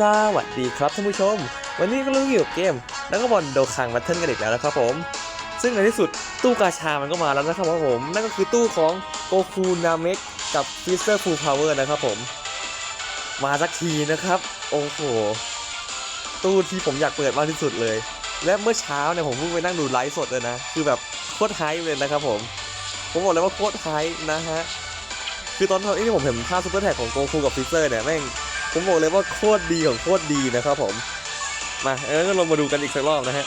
สวัสดีครับท่านผู้ชม วันนี้ก็รู้อยู่กับเกม แล้วก็บอลโดคังแบทเทิลกันอีกแล้วนะครับผม ซึ่งในที่สุดตู้กาชามันก็มาแล้วนะครับผม นั่นก็คือตู้ของโกคูนาเมกกับฟิสเตอร์ฟูลพาวเวอร์นะครับผม มาสักทีนะครับ โอ้โห ตู้ที่ผมอยากเปิดมากที่สุดเลย และเมื่อเช้าเนี่ยผมเพิ่งไปนั่งดูไลฟ์สดเลยนะ คือแบบโคตรไฮเลยนะครับผม ผมบอกเลยว่าโคตรไฮนะฮะ คือตอนที่ผมเห็นภาพซูเปอร์แท็กของโกคูกับฟิสเซอร์เนี่ยแม่ง ผมบอกเลยว่าโคตรดีของโคตรดีนะครับผม มาเออก็ลองมาดูกันอีกสักรอบนะฮะ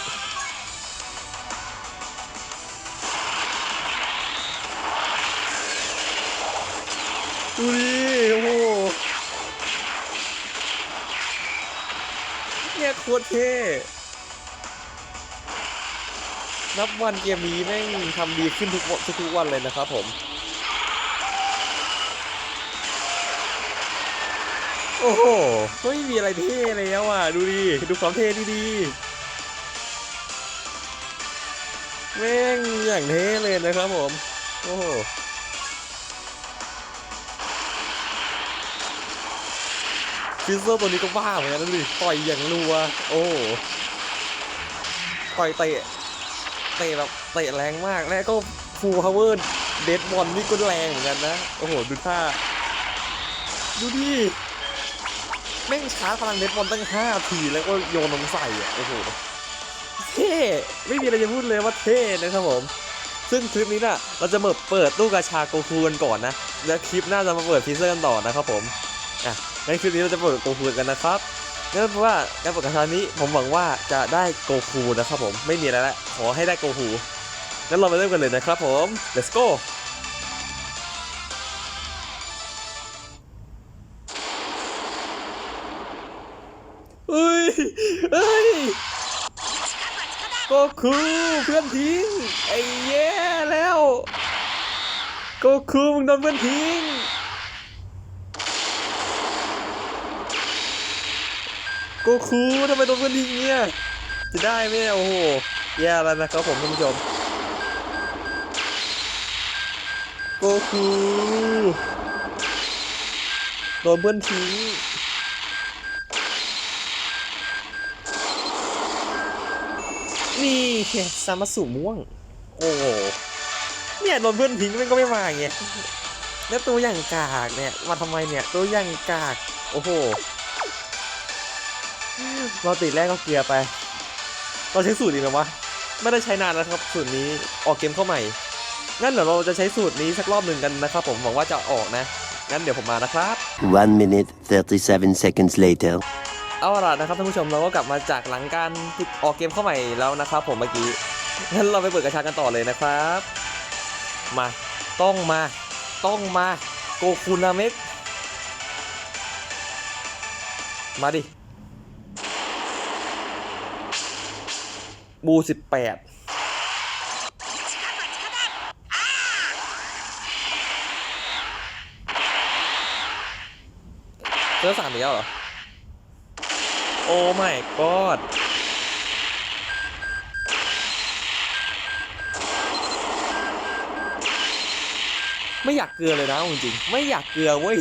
ดูดิโอ้โหเนี่ยโคตรเท่นับวันเกมนี้แม่งทำดีขึ้นทุกทุกวันเลยนะครับผม โอ้โหไม่มีอะไรเท่แล้วอะ ดูดิ ดูความเท่ดีๆแม่งอย่างเท่เลยนะครับผม โอ้โหฟิสเซอร์ตัวนี้ก็บ้าเหมือนกันนะดูดิ ต่อยอย่างรัว โอ้โหต่อยเตะ เตะแบบเตะแรงมาก และก็ฟูลพาวเวอร์เดดบอลนี่ก็แรงเหมือนกันนะ โอ้โห ดูท่า ดูดิ แม่งชาร์จพลังเน็ตบอลตั้ง5ทีแล้วก็โยนลงใส่อะโอ้โหเท่ไม่มีอะไรจะพูดเลยว่าเท่นะครับผม ซึ่งคลิปนี้น่ะ เราจะมาเปิดตู้กาชาโกคูกันก่อนนะ แล้วคลิปหน้าจะมาเปิดฟีเซอร์กันต่อนะครับผมอะในคลิปนี้เราจะเปิดโกคูกันนะครับงั้นเพราะว่าการเปิดกาชานี้ผมหวังว่าจะได้โกคูนะครับผมไม่มีอะไรละขอให้ได้โกคูงั้นเราไปเริ่มกันเลยนะครับผม let's go เฮ้ยโกคูเพื่อนทิ้งไอ้แย่แล้วโกคูมึงโดนเพื่อนทิ้งโกคูทำไมโดนเพื่อนทิ้งเนี่ยจะได้ไหมเนี่ยโอ้โหแย่แล้วนะครับผมท่านผู้ชมโกคูโดนเพื่อนทิ้ง นี่แค่ซามาสุม่วง โอ้โหเนี่ยโดนเพื่อนทิ้งมันก็ไม่มาไงแล้วตัวอย่างกากเนี่ยมาทำไมเนี่ยตัวอย่างกาก โอ้โหเราติดแรกก็เกลียร์ไปเราใช้สูตรดีไหมวะไม่ได้ใช้นานแล้วครับสูตรนี้ออกเกมเข้าใหม่งั้นเดี๋ยวเราจะใช้สูตรนี้สักรอบหนึ่งกันนะครับ ผมหวังว่าจะออกนะงั้นเดี๋ยวผมมานะครับ One minute, 37 seconds later. เอาล่ะนะครับท่านผู้ชมเราก็กลับมาจากหลังการออกเกมเข้าใหม่แล้วนะครับผมเมื่อกี้งั้นเราไปเปิดกระชากันต่อเลยนะครับ มาต้องมาต้องมาโกคูนาเมกมาดิบูสิบแปดเจอสามอีกแล้วเหรอ อ้ไม่กอดไม่อยากเกลือเลยนะจริงๆไม่อยากเกลือเว้ย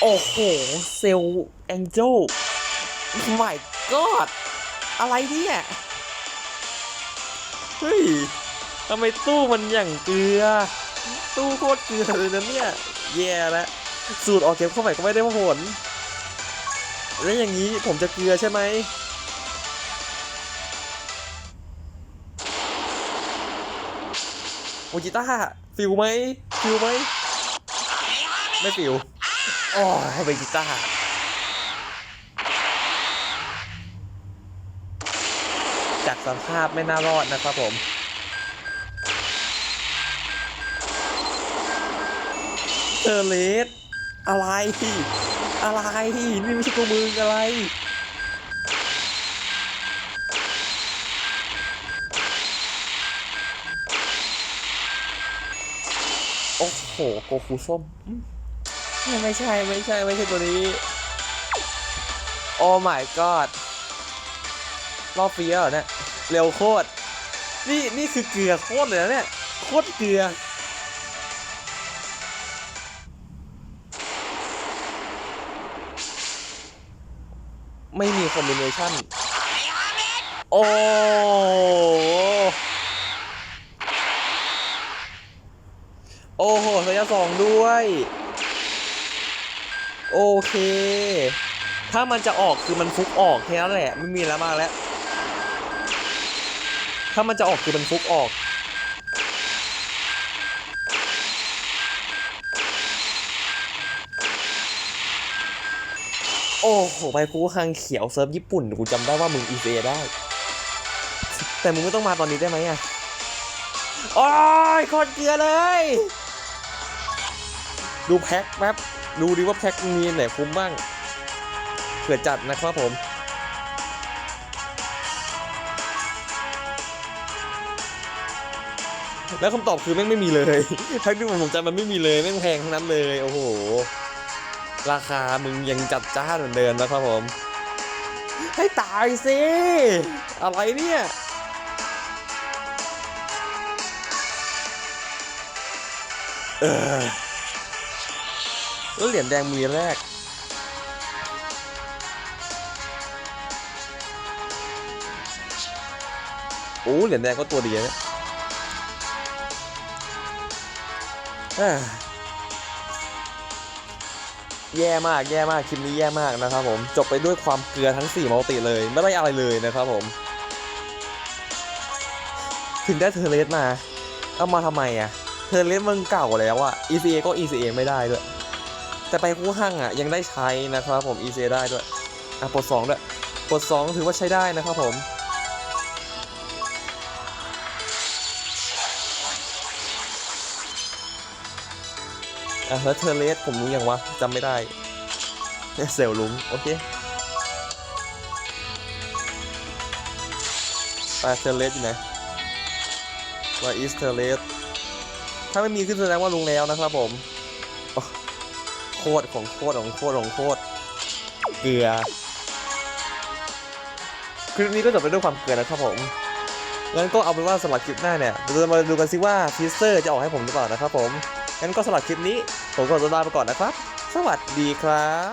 โอ้โห เซลแองเจลไม่กอดอะไรเนี่ย เฮ้ย ทำไมตู้มันอย่างเกลือ ตู้โคตรเกลือเลยนะเนี่ย แย่แล้วสูตรออกเกมเข้าใหม่ก็ไม่ได้ผล แล้วอย่างนี้ผมจะเกลือใช่ไหมโอจิต้าฟิวไหมฟิวไหม ไม่ฟิวอ๋อเบจิต้าจากสภาพไม่น่ารอดนะครับผม เทอร์เลสอะไร อะไร นี่ไม่ใช่ตัวมึงอะไร โอ้โห โกคูส้ม ไม่ใช่ ไม่ใช่ ไม่ใช่ตัวนี้ โอ้ my god รอบเฟียเหรอเนี่ย เร็วโคตร นี่ นี่คือเกลือโคตรเลยนะเนี่ย โคตรเกลือ ไม่มีคอมบิเนชันโอ้โอ้โหระยะสองด้วย โอเค ถ้ามันจะออกคือมันฟุกออกแค่นั้นแหละ ไม่มีแล้วมากแล้ว ถ้ามันจะออกคือมันฟุกออก โอ้โหไปฟูคังเขียวเซิร์ฟญี่ปุ่นกูจำได้ว่ามึงอีเซได้ แต่มึงไม่ต้องมาตอนนี้ได้ไหมอะโอ้ยโคตรเกลือเลย ดูแพ็คแป๊บดูดิว่าแพ็คมีไหนคุ้มบ้างเผื่อจัดนะครับผม แล้วคำตอบคือแม่งไม่มีเลยแพ็คที่ผมสนใจมันไม่มีเลยแม่งแพงทั้งนั้นเลย โอ้โห ราคามึงยังจัดจ้านเหมือนเดิมนะครับผม ให้ตายสิ อะไรเนี่ยเออแล้วเหรียญแดงมีแรก โอ้เหรียญแดงก็ตัวดีนะเนี่ยเอ้อ แย่มากแย่มากคลิปนี้แย่มากนะครับผมจบไปด้วยความเกลือทั้ง4มัลติเลย ไม่ได้อะไรเลยนะครับผม ถึงได้เทอเลสมา เอามาทำไมอะเทอเลสมึงเก่าแล้วอะ ECA ก็ ECA ไม่ได้ด้วย แต่ไปคู่ห้างอะยังได้ใช้นะครับผม ECA ได้ด้วยอะปลด2ด้วยปลด2ถือว่าใช้ได้นะครับผม อะแล้วเทอเลสผมรู้ยังวะจำไม่ได้เซลล์ลุงโอเคไปเทอเลสอยู่ไหนว่าอีสเทอร์เลสถ้าไม่มีขึ้นแสดงว่าลุงแล้วนะครับผมโอ้โคตรของโคตรของโคตรของโคตรเกลือคลิปนี้ก็จบไปด้วยความเกลือนะครับผมงั้นก็เอาเป็นว่าสำหรับคลิปหน้าเนี่ยเราจะมาดูกันซิว่าฟิสเซอร์จะออกให้ผมหรือเปล่านะครับผม งั้นก็สำหรับคลิปนี้ ผมขอตัวลาไปก่อนนะครับ สวัสดีครับ